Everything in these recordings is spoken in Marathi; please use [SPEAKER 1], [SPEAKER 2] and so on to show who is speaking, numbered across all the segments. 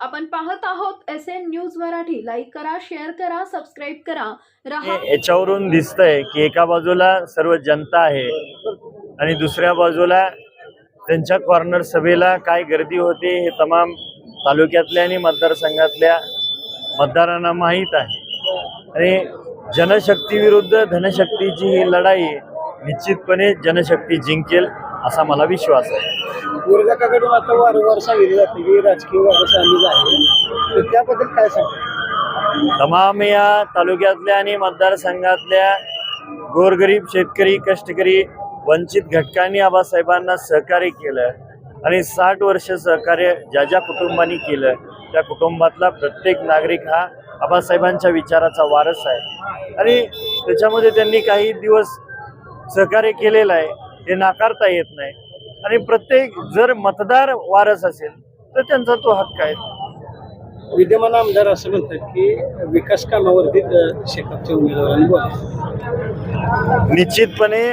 [SPEAKER 1] आपण पाहत आहोत S N news Marathi. Like करा शेअर करा सबस्क्राईब करा.
[SPEAKER 2] याच्यावरून दिसतंय की एका बाजूला सर्व जनता आहे आणि दुसऱ्या बाजूला त्यांच्या कॉर्नर सभेला काय गर्दी होते हे तमाम तालुक्यातल्या आणि मतदारसंघातल्या मतदारांना माहीत आहे. आणि जनशक्ती विरुद्ध धनशक्तीची ही लढाई निश्चितपणे जनशक्ती जिंकेल. असा मला विश्वास आहे.
[SPEAKER 3] विरोधकाकडून आता वारंवार सांगितलं जातं की राजकीय वारसांनी आहे तर त्याबद्दल काय
[SPEAKER 2] तमाम या तालुक्यातल्या आणि मतदारसंघातल्या गोरगरीब शेतकरी कष्टकरी वंचित घटकांनी आबासाहेबांना सहकार्य केलं आणि साठ वर्ष सहकार्य ज्या ज्या कुटुंबांनी केलं त्या कुटुंबातला प्रत्येक नागरिक हा आबासाहेबांच्या विचाराचा वारस आहे. आणि त्याच्यामध्ये त्यांनी काही दिवस सहकार्य केलेलं आहे. हे नाकारता येत नाही. आणि प्रत्येक जर मतदार वारस असेल तर त्यांचा तो हक्क आहे.
[SPEAKER 3] विद्यमान आमदार असं म्हणतात की विकास कामावरती शेकापच्या उमेदवारांनी बोला
[SPEAKER 2] निश्चितपणे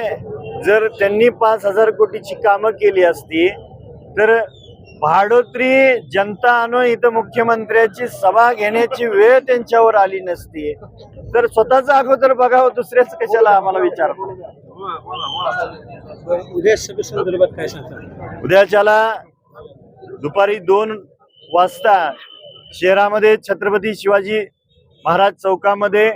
[SPEAKER 2] जर त्यांनी पाच हजार कोटीची कामं केली असती तर भाडोत्री जनता आणून इथं मुख्यमंत्र्याची सभा घेण्याची वेळ त्यांच्यावर आली नसती. तर स्वतःच अगोदर बघावं दुसऱ्याच कशाला आम्हाला विचार
[SPEAKER 3] उद्या सभेसंदर्भात काय सांगता
[SPEAKER 2] उद्याच्याला दुपारी दोन वाजता शहरामध्ये छत्रपती शिवाजी महाराज चौकामध्ये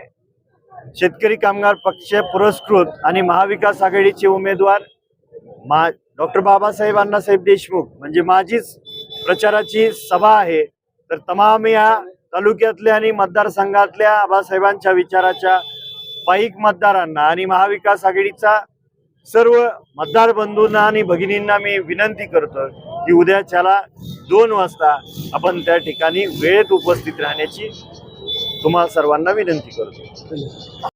[SPEAKER 2] शेतकरी कामगार पक्ष पुरस्कृत आणि महाविकास आघाडीचे उमेदवार मा डॉक्टर बाबासाहेब अण्णासाहेब देशमुख म्हणजे माझीच प्रचाराची सभा आहे. तर तमाम या तालुक्यातल्या आणि मतदारसंघातल्या आबासाहेबांच्या विचाराच्या पाईक मतदारांना आणि महाविकास आघाडीचा सर्व मतदार बंधूंना आणि भगिनींना मी विनंती करतो की उद्याच्याला दोन वाजता आपण त्या ठिकाणी वेळेत उपस्थित राहण्याची तुम्हाला सर्वांना विनंती करतो